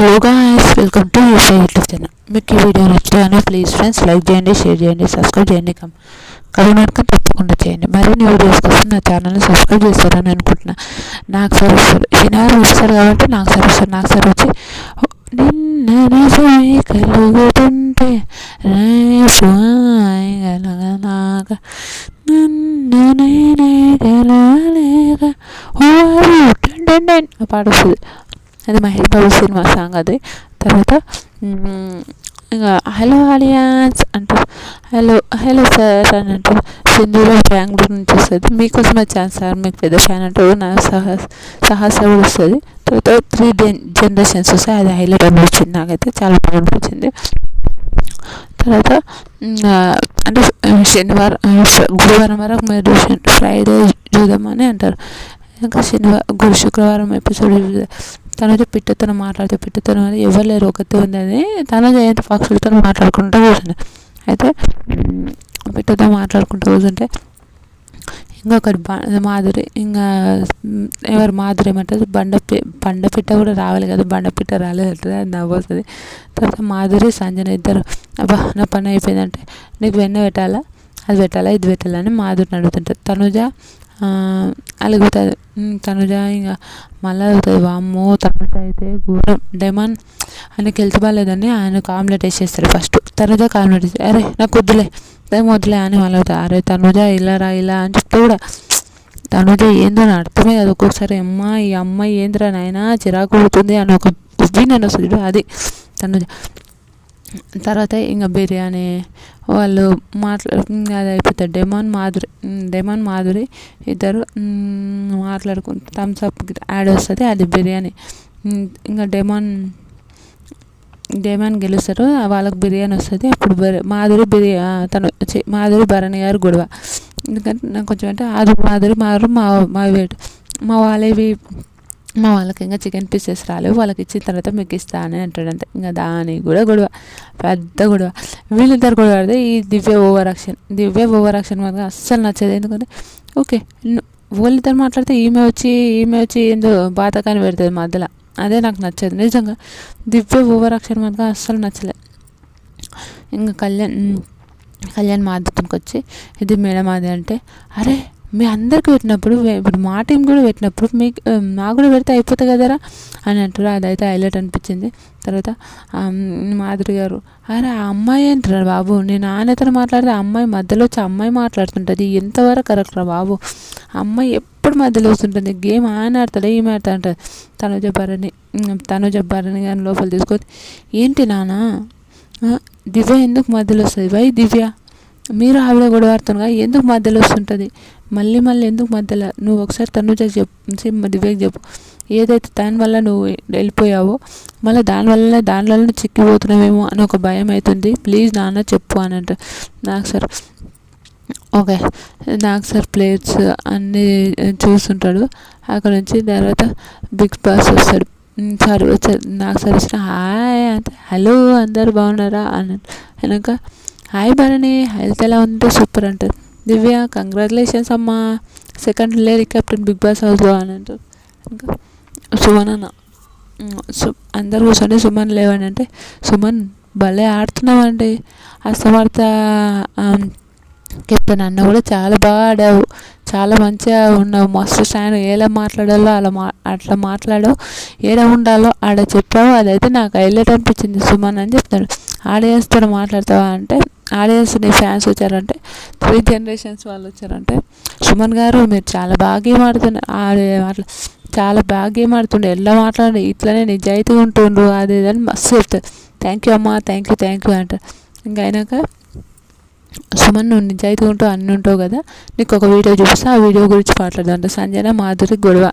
Hello guys welcome to యూఫై YouTube channel మీకు ఈ వీడియో నచ్చుతాను ప్లీజ్ ఫ్రెండ్స్ లైక్ చేయండి షేర్ చేయండి సబ్స్క్రైబ్ చేయండి. కమ్ కమెంట్ తప్పకుండా చేయండి. మరిన్ని వీడియోస్ కోసం నా ఛానల్ని సబ్స్క్రైబ్ చేస్తారని అనుకుంటున్నా. నాకు సార్ వస్తారు. శనివారం వస్తారు కాబట్టి నాకు సార్ వస్తారు. నాకు సార్ వచ్చి నిన్న నిజమే కలుగుతుంటే రేపు కలగనాక నన్ను నేనే టెన్ ఆ పాట వస్తుంది. అది మహేష్ బాబు సినిమా సాంగ్ అది తర్వాత ఇంకా హలో ఆలియాన్స్ అంటారు హలో హలో సార్ అని అంటారు సింధులో బెంగళూరు నుంచి వస్తుంది మీకోసం వచ్చాను సార్ మీకు పెద్ద ఫ్యాన్ అంటారు నా సహా సాహస కూడా వస్తుంది తర్వాత త్రీ జనరేషన్స్ వస్తాయి అది హైలైట్ అనిపించింది నాకైతే చాలా బాగా అనిపించింది తర్వాత అంటే శనివారం గురువారం వరకు మీరు ఫ్రైడే చూద్దామని అంటారు ఇంకా శనివారం గురు శుక్రవారం ఎపిసోడ్ తనతో పిట్టతో మాట్లాడితే పిట్టతో అని ఎవరు లేరు ఒకతే ఉందని తన జయంతి పక్షులతో మాట్లాడుకుంటూ కూర్చుంది అయితే పిట్టతో మాట్లాడుకుంటూ కూర్చుంటే ఇంకొకటి మాధురి ఇంకా ఎవరు మాధురి ఏమంటారు? బండ బండ పిట్ట కూడా రావాలి కదా బండ పిట్ట రాలేదు అంటే అది నవ్వుతుంది తర్వాత మాధురి సంజన ఇద్దరు అబ్బా నా పని అయిపోయిందంటే నీకు వెన్న పెట్టాలా? అది పెట్టాలా? ఇది పెట్టాలని మాధురిని అడుగుతుంటారు తనుజ అలుగుతుంది. తనుజ ఇంకా మళ్ళీ అడుగుతుంది వామ్మో తనుజ అయితే ఘోరం. డెమాన్ ఆయనకి హెల్త్ బాగాలేదని ఆయనకు ఆమ్లెట్ వేసేస్తారు ఫస్ట్. తనుజ ఆమ్లెట్ వేసి అరే నాకు వద్దులే. ఏం వద్దులే అని మళ్ళీ అవుతుంది అరే తనుజ ఇలా రా ఇలా అని చెప్తే కూడా తనుజ ఏందో అని అర్థమే కాదు. ఒక్కొక్కసారి అమ్మ ఈ అమ్మాయి ఏందిరా నాయన చిరాకు పుడుతుంది అని ఒక ఒపీనియన్ వస్తుంది అది తనుజ. తర్వాత ఇంకా బిర్యానీ వాళ్ళు మాట్లా అది అయిపోతారు డెమాన్ మాధురి డెమాన్ మాధురి ఇద్దరు మాట్లాడుకుంటూ థమ్స్ అప్ యాడ్ వస్తుంది అది బిర్యానీ. ఇంకా డెమాన్ డెమాన్ గెలుస్తారు వాళ్ళకి బిర్యానీ వస్తుంది అప్పుడు మాధురి బిర్యా తను మాధురి భరణి గారు గొడవ. ఎందుకంటే నాకు కొంచెం అంటే అది మాధురి మారు మా మా వేటు మా వాళ్ళవి మా వాళ్ళకి ఇంకా చికెన్ పీసెస్ రాలేవు వాళ్ళకి ఇచ్చిన తర్వాత మీకు ఇస్తా అని అంటాడంటే ఇంకా దాని కూడా గొడవ. పెద్ద గొడవ. వీళ్ళిద్దరు గొడవ పడితే ఈ Divya over action. Divya over action మాత్రం అస్సలు నచ్చదు. ఎందుకంటే ఓకే వాళ్ళిద్దరు మాట్లాడితే ఈమె వచ్చి ఈమె వచ్చి ఏందో బాతకాన్ని పెడుతుంది మధ్యలో. అదే నాకు నచ్చదు. నిజంగా దివ్య ఓవర్ యాక్షన్ మాత్రం అస్సలు నచ్చలే. ఇంకా కళ్యాణ్ కళ్యాణ్ మా వచ్చి ఇది మేడం అది అంటే అరే మీ అందరికీ పెట్టినప్పుడు ఇప్పుడు మా టీం కూడా పెట్టినప్పుడు మీకు నాకు కూడా పెడితే అయిపోతుంది కదరా? అని అంటారు. అదైతే హైలైట్ అనిపించింది. తర్వాత మాధురి గారు అరే ఆ అమ్మాయి అంటారా బాబు? నేను నాన్నతో మాట్లాడితే అమ్మాయి మధ్యలో వచ్చి అమ్మాయి మాట్లాడుతుంటుంది. ఎంతవరకు కరెక్ట్ రా బాబు? అమ్మాయి ఎప్పుడు మధ్యలో వస్తుంటుంది. గేమ్ ఆయన ఆడతాడు ఏమి ఆడతా అంటారు. తను చెప్పారని తను చెప్పారని కానీ లోపల తీసుకొని ఏంటి నాన్న? దివ్య ఎందుకు మధ్యలో వస్తుంది? వై దివ్య? మీరు ఆవిడ గొడవ ఆడుతున్నారు ఎందుకు మధ్యలో వస్తుంటుంది? మళ్ళీ మళ్ళీ ఎందుకు మధ్యలో? నువ్వు ఒకసారి తనుజకి చెప్పు. దివ్యకి చెప్పు. ఏదైతే దానివల్ల నువ్వు వెళ్ళిపోయావో మళ్ళీ దానివల్ల దానివల్ల చిక్కిపోతున్నావేమో అని ఒక భయం అవుతుంది. ప్లీజ్ నాన్న చెప్పు అని అంట. నాకు సార్ ఓకే. నాకు సార్ ప్లేట్స్ అన్నీ చూస్తుంటాడు. అక్కడ నుంచి తర్వాత బిగ్ బాస్ వస్తాడు. సార్ వచ్చారు. నాకు సార్ వచ్చిన హాయ్ అంటే. హలో అందరు బాగున్నారా? అని. వెనక హాయ్ భరణి హెల్త్ ఎలా ఉంటే సూపర్ అంటారు దివ్య కంగ్రాచులేషన్స్ అమ్మా. Second lady captain Bigg Boss హౌస్లో అని అంటారు. ఇంకా సుమన్ అన్న. సు అందరు కూర్చొని సుమన్ లేవని అంటే సుమన్ భలే ఆడుతున్నావండి అసమర్థ కెప్టెన్ అన్న కూడా చాలా బాగా ఆడావు. చాలా మంచిగా ఉన్నావు. మస్తు స్టాండ్ ఎలా మాట్లాడాలో అలా మా అట్లా మాట్లాడావు. ఏడ ఉండాలో ఆడ చెప్పావు. అదైతే నాకు హైలైట్ అనిపించింది. సుమన్ అని చెప్తాడు. ఆడియన్స్తో మాట్లాడతావా అంటే ఆడియన్స్ నీ ఫ్యాన్స్ వచ్చారంటే త్రీ జనరేషన్స్ వాళ్ళు వచ్చారంటే సుమన్ గారు మీరు చాలా బాగా గేమ్ ఆడుతున్నారు అట్లా చాలా బాగా గేమ్ ఆడుతుండే. ఎలా మాట్లాడి ఇట్లనే నిజాయితీగా ఉంటుండ్రు అది అని మస్తు చెప్తారు. థ్యాంక్ యూ అమ్మా థ్యాంక్ యూ థ్యాంక్ యూ అంటారు. ఇంకా అయినాక సుమన్ నువ్వు నిజాయితీ ఉంటావు అన్నీ ఉంటావు కదా నీకు ఒక వీడియో చూపిస్తే ఆ వీడియో గురించి మాట్లాడదాం అంటే సంజన మాధురి గొడవ.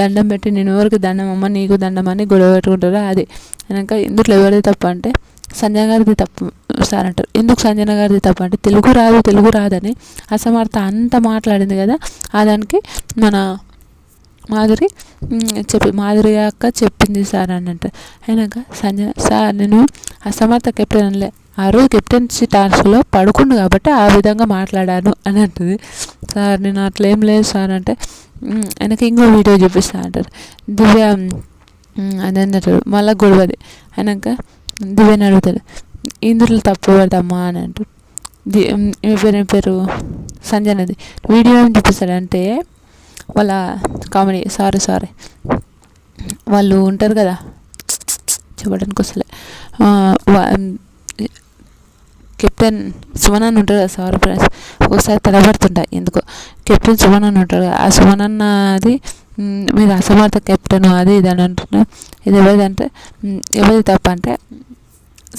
దండం పెట్టి నేను ఎవరికి దండం అమ్మ నీకు దండం అని గొడవ పెట్టుకుంటారో అది. అయినాక ఇందులో ఎవరిది తప్ప అంటే సంజయ్ గారిది తప్పు. సార్ అంటారు ఎందుకు సంజన గారిది తప్పు అంటే తెలుగు రాదు తెలుగు రాదని అసమర్థ అంత మాట్లాడింది కదా. ఆ దానికి మన మాధురి చెప్పి మాధురి అక్క చెప్పింది సార్ అని అంటారు అయినాక సంజన సార్ నేను అసమర్థ కెప్టెన్ అనలే. ఆ రోజు కెప్టెన్సీ టాస్క్లో పడుకుండు కాబట్టి ఆ విధంగా మాట్లాడాను అని అంటుంది. సార్ నేను అట్లా ఏం లేదు సార్ అంటే వెనక ఇంకో వీడియో చూపిస్తా అంటారు. దివ్య అని అంటారు మళ్ళీ గొడవది. అయినాక దివ్యని అడుగుతాడు ఇందులో తప్పు అని అంటూ. ది మీ పేరు ఏం పేరు సంజయ్ అనేది. వీడియో ఏం చూపిస్తాడంటే వాళ్ళ కామెడీ సారీ సారీ. వాళ్ళు ఉంటారు కదా. చెప్పడానికి వస్తలే. కెప్టెన్ సుమన్ అన్న ఉంటాడు కదా సారీ ఫ్రెండ్స్. ఒకసారి తడబడుతుంటాయి ఎందుకో. కెప్టెన్ సుమన్ అన్న ఉంటాడు కదా. ఆ సుమన్ అన్నది మీరు అసమర్థ కెప్టెన్ అది ఇది అని అంటున్నా ఇది ఎవరిదంటే ఎవరిది తప్ప అంటే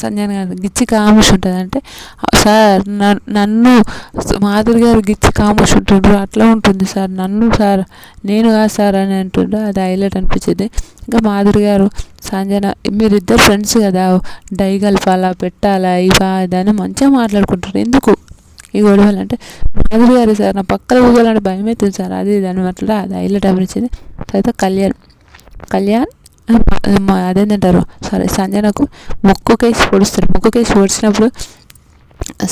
సంజయ్ గారు గిచ్చి కాముష్ ఉంటుంది. అంటే సార్ నన్ను మాధురి గారు గిచ్చి కాముష్ ఉంటుండ్రు అట్లా ఉంటుంది సార్. నన్ను సార్ నేను కాదు సార్ అని అంటుండ్రు. అది హైలైట్ అనిపించింది. ఇంకా మాధురి గారు సంజన మీరిద్దరు ఫ్రెండ్స్ కదా డై కలపాలా పెట్టాలా ఇవా ఇదని మంచిగా మాట్లాడుకుంటారు ఎందుకు? ఈ గొడవలు అంటే మాధురి గారు సార్ నా పక్కన కూర్చోాలంటే భయం అవుతుంది సార్. అది ఇది మాట్లాడే అది హైలైట్ అనిపించింది. తర్వాత కళ్యాణ్. కళ్యాణ్ అదేంటంటారు సారీ సంజనకు మొక్కుకేసి పొడుస్తారు మొక్కుకేసి పొడిచినప్పుడు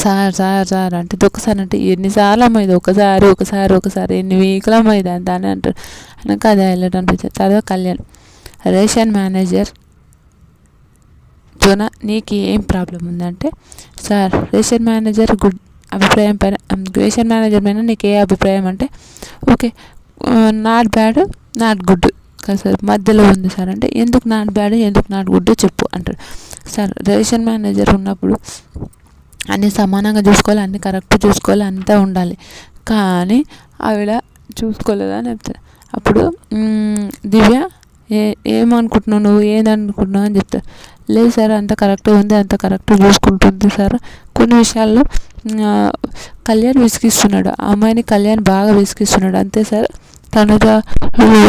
సార్ సార్ సార్ అంటే ఒక్కసారి అంటే ఎన్నిసార్లు అమ్మాయిది ఒకసారి ఒకసారి ఒకసారి ఎన్ని వీకులు అమ్మాయిది అంత అని అంటారు. అనక అది హైలైట్ అనిపించింది. తర్వాత కళ్యాణ్. రేషన్ మేనేజర్ జోనా నీకు ఏం ప్రాబ్లం ఉందంటే సార్ రేషన్ మేనేజర్ గుడ్ అభిప్రాయం పైన రేషన్ మేనేజర్ పైన నీకు ఏ అభిప్రాయం అంటే okay not bad not good. కదా సార్ మధ్యలో ఉంది సార్ అంటే ఎందుకు నాట్ బ్యాడ్ ఎందుకు నాట్ గుడ్ చెప్పు అంటాడు సార్ రేషన్ మేనేజర్ ఉన్నప్పుడు అన్నీ సమానంగా చూసుకోవాలి అన్నీ కరెక్ట్ చూసుకోవాలి అంతా ఉండాలి. కానీ ఆవిడ చూసుకోలేదని చెప్తారు. అప్పుడు దివ్య ఏ ఏమనుకుంటున్నావు నువ్వు? ఏదనుకుంటున్నావు? అని చెప్తారు. లేదు సార్ అంత కరెక్ట్గా ఉంది అంత కరెక్ట్గా చూసుకుంటుంది సార్. కొన్ని విషయాల్లో కళ్యాణ్ విసిగిస్తున్నాడు. ఆ అమ్మాయిని కళ్యాణ్ బాగా విసిగిస్తున్నాడు. అంతే సార్. తనదా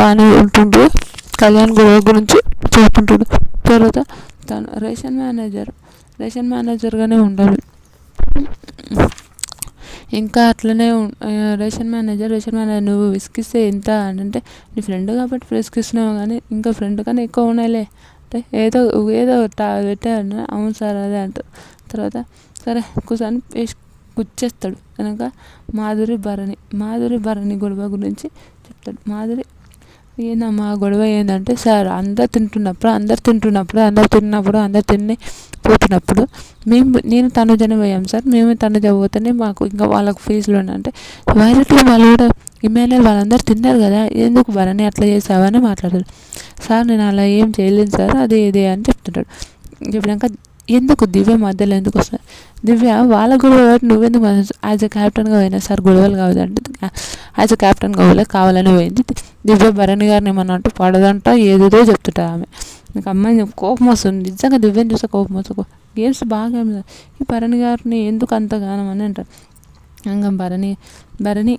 అని ఉంటుండ్రు కళ్యాణ్ గొడవ గురించి చెప్పుకుంటుండు తర్వాత తను రేషన్ మేనేజర్ రేషన్ మేనేజర్గానే ఉండాలి. ఇంకా అట్లనే రేషన్ మేనేజర్ రేషన్ మేనేజర్ నువ్వు విసిగిస్తే ఎంత? అంటే నీ ఫ్రెండ్ కాబట్టి విసిగిస్తున్నావు కానీ ఇంకా ఫ్రెండ్ కన్నా ఎక్కువ ఉన్నాయిలే. అంటే ఏదో ఏదో పెట్టాను అవును సార్ అదే అంటారు తర్వాత సరే కూర్చొని వేసి గుచ్చేస్తాడు. కనుక మాధురి భరణి మాధురి భరణి గొడవ గురించి చెప్తాడు. మాధురి ఏందమ్మా గొడవ ఏంటంటే సార్ అందరు తింటున్నప్పుడు అందరు తింటున్నప్పుడు అందరు తిన్నప్పుడు అందరు తిని పోతున్నప్పుడు మేము నేను తనుజని పోయాం సార్. మేము తనుజ పోతేనే మాకు ఇంకా వాళ్ళకు ఫీజులు అంటే వైరట్లో వాళ్ళు కూడా ఇమాన్యుల్ వాళ్ళందరూ తిన్నారు కదా ఎందుకు వరని అట్లా చేసావని మాట్లాడారు. సార్ నేను అలా ఏం చేయలేను సార్ అది ఇది అని చెప్తుంటాడు. చెప్పినాక ఎందుకు దివ్య మధ్యలో ఎందుకు వస్తుంది దివ్య వాళ్ళ గొడవ నువ్వెందుకు యాజ్ ఎ క్యాప్టెన్గా పోయినా సార్ గొడవలు కావద్దంటే యాజ్ ఎ క్యాప్టెన్గా పోలే కావాలని పోయింది. దివ్య భరణి గారిని ఏమన్నా అంటూ పడదంట ఏదేదో చెప్తుంటా ఆమె. నాకు అమ్మాయి కోపం వస్తుంది. నిజంగా దివ్యని చూస్తే కోపం వస్తుంది. గేమ్స్ బాగా ఈ భరణి గారిని ఎందుకు అంతగానం అని అంటారు. ఇంకా భరణి భరణి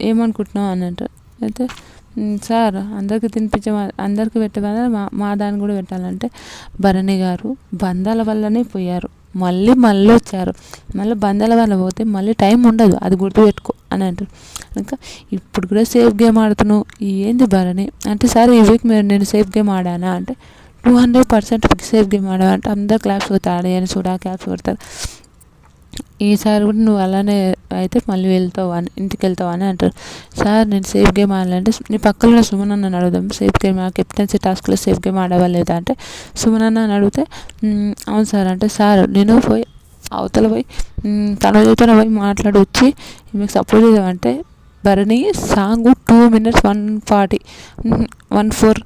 ఏమనుకుంటున్నావు అని అంటారు. అయితే సార్ అందరికి తినిపించే అందరికి పెట్టే మా మా దాన్ని కూడా పెట్టాలంటే భరణి గారు బంధాల వల్లనే పోయారు. మళ్ళీ మళ్ళీ వచ్చారు. మళ్ళీ బంధాల వల్ల పోతే మళ్ళీ టైం ఉండదు. అది గుర్తుపెట్టుకో అని అంటారు. ఇంకా ఇప్పుడు కూడా సేఫ్ గేమ్ ఆడుతున్నావు. ఏంది భరణి? అంటే సార్ ఈ వీక్ మీరు నేను సేఫ్ గేమ్ ఆడానా? అంటే two hundred percent safe game ఆడావు అంటే అందరు క్లాప్స్ కొడతారు. అని చూడా క్లాప్స్ కొడతారు. ఈసారి కూడా నువ్వు అలానే అయితే మళ్ళీ వెళ్తావు అని ఇంటికి వెళ్తావు అని అంటారు. సార్ నేను సేఫ్ గేమ్ ఆడాలంటే నీ పక్కన సుమన్ అన్న అడుగుదాం. సేఫ్ గేమ్ కెప్టెన్సీ టాస్క్లో సేఫ్ గేమ్ ఆడవలేదా? అంటే సుమన్ అన్న అని అడిగితే అవును సార్. అంటే సార్ నేను పోయి అవతల పోయి తన చేత పోయి మాట్లాడి వచ్చి మీకు సపోర్ట్ చేద్దామంటే Bharani song two minutes one forty one four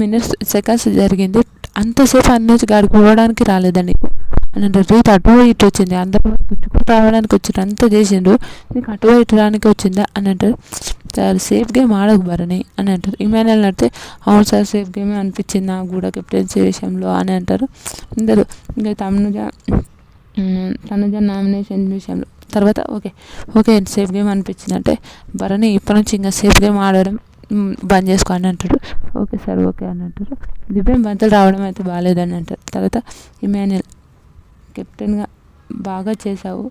minutes seconds జరిగింది. అంతసేపు అన్నీ గాడికి పోవడానికి రాలేదండి. అని అంటారు రీత్ అటు ఇటు వచ్చింది. అందరూ గుచ్చుకుంటూ రావడానికి వచ్చిండ్రు. అంతా చేసిండు నీకు అటు ఇటు రానికి వచ్చిందా? అని అంటారు. సార్ సేఫ్ గేమ్ ఆడకు భరణి అని అంటారు. ఇమాన్యుల్ నడితే అవును సార్ సేఫ్ గేమే అనిపించింది నాకు కూడా కెప్టెన్సీ విషయంలో అని అంటారు. అందరూ ఇంకా తమనుజ తనుజ నామినేషన్ విషయంలో. తర్వాత ఓకే ఓకే సేఫ్ గేమ్ అనిపించింది అంటే భరణి ఇప్పటి నుంచి ఇంకా సేఫ్ గేమ్ ఆడడం బంద్ చేసుకో అని అంటాడు ఓకే సార్ ఓకే అని అంటారు. దివ్యం బంతులు రావడం అయితే బాగాలేదని అంటారు. తర్వాత ఇమాన్యుల్ కెప్టెన్గా బాగా చేసావు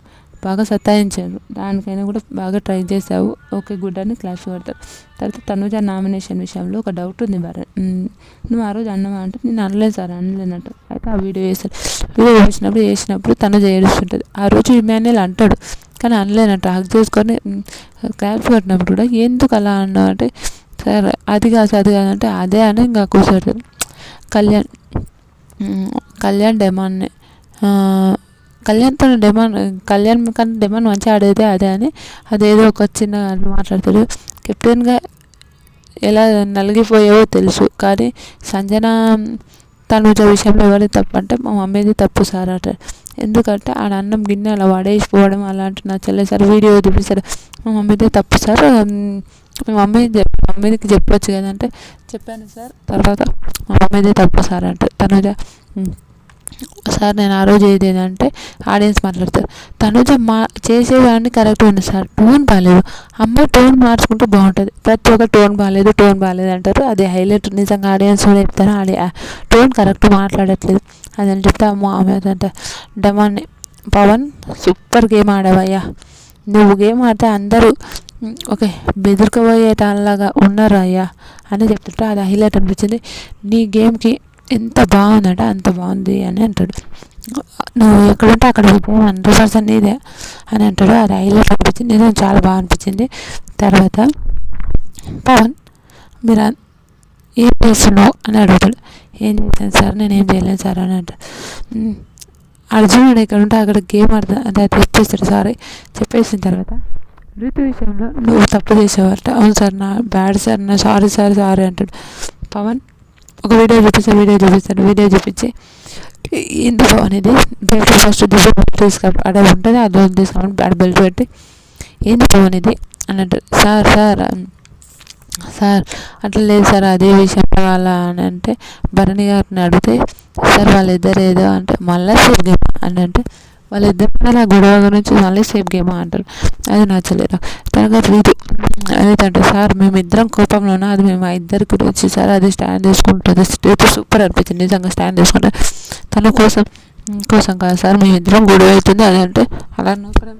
బాగా సతాయించారు దానికైనా కూడా బాగా ట్రై చేసావు ఓకే గుడ్ అని క్లాస్ కొడతారు. తర్వాత తనుజ నామినేషన్ విషయంలో ఒక డౌట్ ఉంది మరి నువ్వు ఆ రోజు అన్నవా? అంటే నేను అనలేదు సార్ అనలేనట్టు. అయితే ఆ వీడియో వేసాను వీడియో వేసినప్పుడు వేసినప్పుడు తనుజ ఏడుస్తుంటుంది. ఆ రోజు ఇమాన్యుల్ అంటాడు. కానీ అనలేనట్టు. హక్ చేసుకొని క్లాప్స్ కొట్టినప్పుడు కూడా ఎందుకు అలా అన్నావు? అంటే సార్ అది కాదు అది కాదంటే అదే అని ఇంకా కూర్చోడు కళ్యాణ్ కళ్యాణ్ డెమాన్నే కళ్యాణ్తో డెమాన్ కళ్యాణ్ కన్నా డెమాన్ మంచిగా ఆడేదే అదే అని అదేదో ఒక చిన్న మాట్లాడతాడు. కెప్టెన్గా ఎలా నలిగిపోయావో తెలుసు కానీ సంజన తనుజ విషయంలో ఎవరి తప్పు అంటే మా మమ్మీది తప్పు సార్ అంట. ఎందుకంటే ఆడ అన్నం గిన్నె అలా వాడేసిపోవడం అలాంటి నచ్చలేదు సార్ వీడియో చూపిస్తారు మా మమ్మీదే తప్పు సార్ మీ మమ్మీ మమ్మీకి చెప్పొచ్చు కదంటే చెప్పాను సార్. తర్వాత మా మమ్మీదే తప్పు సార్ అంటే. తనుజ సార్ నేను ఆ రోజు ఏది ఏంటంటే ఆడియన్స్ మాట్లాడతారు తనుజ మా చేసేవాడిని కరెక్ట్ ఉంది సార్. టోన్ బాగాలేదు అమ్మాయి టోన్ మార్చుకుంటే బాగుంటుంది. ప్రతి ఒక్క టోన్ బాగాలేదు టోన్ బాగాలేదు అంటారు. అది హైలైట్ నిజంగా ఆడియన్స్ కూడా చెప్తారు. ఆడి టోన్ కరెక్ట్ మాట్లాడట్లేదు. అదని చెప్తే అమ్మ ఆమె అంటే డమాన్ పవన్ సూపర్ గేమ్ ఆడావయ్యా. నువ్వు గేమ్ ఆడితే అందరూ ఓకే బెదిరికపోయేటాలాగా ఉన్నారు అయ్యా అని చెప్తుంటే అది హైలైట్ అనిపించింది. నీ గేమ్కి ఎంత బాగుందంటే అంత బాగుంది అని అంటాడు. నువ్వు ఎక్కడుంటే అక్కడ విజయం హండ్రెడ్ పర్సెంట్ నీదే అని అంటాడు. అది హైలైట్ అనిపించింది. నిజం చాలా బాగా అనిపించింది. తర్వాత పవన్ మీరు ఏం చేస్తున్నావు? అని అడుగుతాడు. ఏం చేశాను సార్? నేను ఏం చేయలేను సార్ అని అంటాడు. అర్జునుడు ఎక్కడ ఉంటే అక్కడ గేమ్ ఆడతా అంటే అది చెప్పేస్తాడు. సారీ చెప్పేసిన తర్వాత ఋతు విషయంలో నువ్వు తప్పు చేసేవాట. అవును సార్ నా బ్యాడ్ సార్ నా సారీ సార్ సారీ అంటాడు. పవన్ ఒక వీడియో చూపిస్తాను వీడియో చూపిస్తాను వీడియో చూపించి. ఎందుకు అనేది బెల్ట్ ఫస్ట్ దివ్య తీసుకు అక్కడ ఉంటుంది అది తీసుకోమని ఆడ బెల్ట్ పెట్టి. ఎందుకు అనేది అని అంటారు సార్ సార్ సార్ అట్లా లేదు సార్ అదే విషయం వాళ్ళ అని అంటే భరణి గారిని అడిగితే సార్ వాళ్ళిద్దరు ఏదో అంటే మళ్ళీ సేఫ్ అని అంటే వాళ్ళిద్దరు అలా గొడవ గురించి మళ్ళీ సేఫ్ గేమ్ అంటారు అది నచ్చలేదు తర్వాత రీతు అదేంటంటే సార్ మేమిద్దరం కోపంలోనే అది మేము ఇద్దరి గురించి సార్ అది స్టాండ్ తీసుకుంటుంది. రీతు సూపర్ అనిపించింది నిజంగా స్టాండ్ తీసుకుంటే. తన కోసం కోసం కాదు సార్ మేమిద్దరం గొడవ అవుతుంది అదంటే అలా నూకడం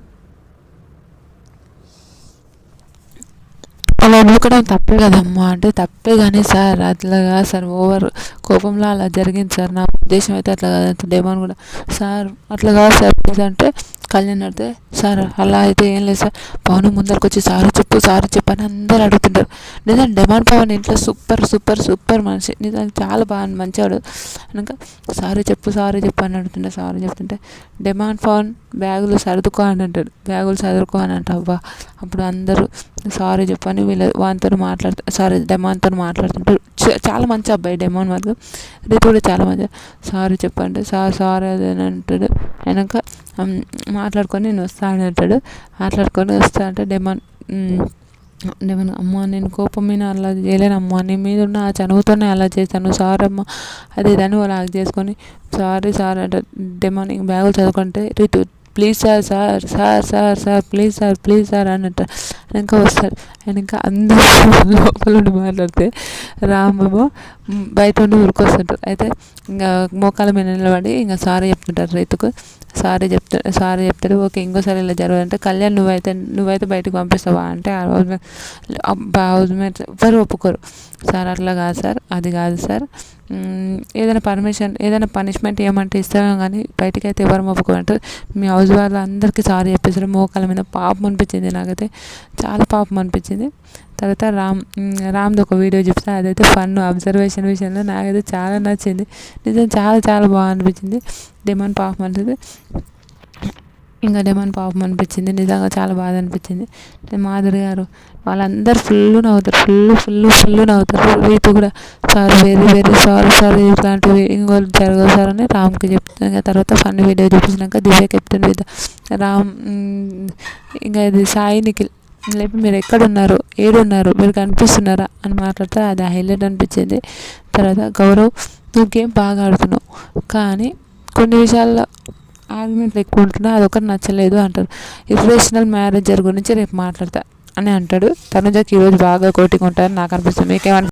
అలా నూకడం తప్పే కదమ్మా. అంటే తప్పే కానీ సార్ అట్లా కాదు సార్. ఓవర్ కోపంలో అలా జరిగింది సార్. నా ఉద్దేశం అయితే అట్లా కాదు డెమాన్ కూడా సార్ అట్లా కాదు సార్. అంటే కళ్యాణ్ అడితే సార్ అలా అయితే ఏం లేదు సార్. పవన్ ముందరకు వచ్చి సారీ చెప్పు సారీ చెప్పు అని అందరు అడుగుతుంటారు. నిజం డెమాండ్ పవన్ ఇంట్లో సూపర్ సూపర్ సూపర్ మనిషి. నిజానికి చాలా బాగా మంచివాడు. ఇంకా సారీ చెప్పు సారీ చెప్పు అని అడుగుతుంటే సారీ చెప్తుంటే డెమాన్ పవన్ బ్యాగులు సర్దుకో అని అంటాడు బ్యాగులు సర్దుకో అని అంట అబ్బా అప్పుడు అందరూ సారీ చెప్పని వీళ్ళ వానితో మాట్లాడుతూ సారీ డెమాన్తో మాట్లాడుతుంటారు చాలా మంచి అబ్బాయి డెమాన్ వరకు రేపు కూడా చాలా మంచి సారీ చెప్పండి సార్ సారీ అది అని అంటాడు. వెనక మాట్లాడుకొని నేను వస్తాను అంటాడు. మాట్లాడుకొని వస్తా అంటే డెమాన్ డెమాన్ అమ్మ నేను కోపం మీద అలా చేయలేను అమ్మ నీ మీద ఉన్న ఆ చనువుతోనే అలా చేశాను. సార్ అమ్మ అది దాన్ని వాళ్ళు ఆగ్ చేసుకొని సారీ సార్ అంటే డెమాన్ బ్యాగులు చదువుకుంటే Ritu please sir sir sir sir sir please sir please sir అని ఇంకా వస్తారు ఆయన ఇంకా అందరూ లోపల ఉండి మాట్లాడితే రామేమో బయట ఉండి ఊరుకొస్తుంటారు అయితే ఇంకా మోకాల మీద నిలబడి ఇంకా సారీ చెప్తుంటారు రైతుకు. సారీ చెప్తా సారీ చెప్తాడు ఓకే ఇంకోసారి ఇలా జరగాలంటే కళ్యాణ్ నువ్వైతే నువ్వైతే బయటకు పంపిస్తావా? అంటే ఆ హౌస్ మేట్ హౌస్ మేట్ ఎవరు ఒప్పుకోరు. సార్ అట్లా కాదు సార్ అది కాదు సార్ ఏదైనా పర్మిషన్ ఏదైనా పనిష్మెంట్ ఏమంటే ఇస్తామో కానీ బయటకు అయితే ఎవరు ఒప్పుకోరంటారు మీ హౌస్ వాళ్ళందరికీ సారీ చెప్పేసారు మోకాల మీద పాపం అనిపించింది నాకైతే. చాలా పాపం అనిపించింది. తర్వాత రామ్ రామ్ది ఒక వీడియో చూపిస్తే. అదైతే ఫన్ అబ్జర్వేషన్ విషయంలో నాకైతే చాలా నచ్చింది. నిజం చాలా చాలా బాగా అనిపించింది. డిమాండ్ పాపం అనిపించింది. ఇంకా డెమాన్ పాపం అనిపించింది. నిజంగా చాలా బాధ అనిపించింది. మాధురి గారు వాళ్ళందరూ ఫుల్ నవ్వుతారు. ఫుల్ ఫుల్ ఫుల్ నవ్వుతారు. వీటి కూడా sir very very sorry sir ఇట్లాంటివి ఇంకోటి జరగదు సార్ అని రామ్కి చెప్తాను తర్వాత ఫన్ వీడియో చూపించినాక దివ్య కెప్టెన్ విత్ రామ్ ఇంకా ఇది సాయి నిఖిల్ లేకపోతే మీరు ఎక్కడున్నారు ఏడున్నారు మీరు కనిపిస్తున్నారా? అని మాట్లాడితే అది హైలైట్ అనిపించింది. తర్వాత గౌరవ్ నువ్వు గేమ్ బాగా ఆడుతున్నావు. కానీ కొన్ని విషయాల్లో ఆర్గ్యుమెంట్లు ఎక్కువ ఉంటున్నా అదొకటి నచ్చలేదు అంటారు. ఇర్రేషనల్ మ్యారేజర్ గురించి రేపు మాట్లాడతా అని అంటాడు. తనుజకి ఈరోజు బాగా కోటింగ్ ఉంటారని నాకు అనిపిస్తుంది. మీకేమని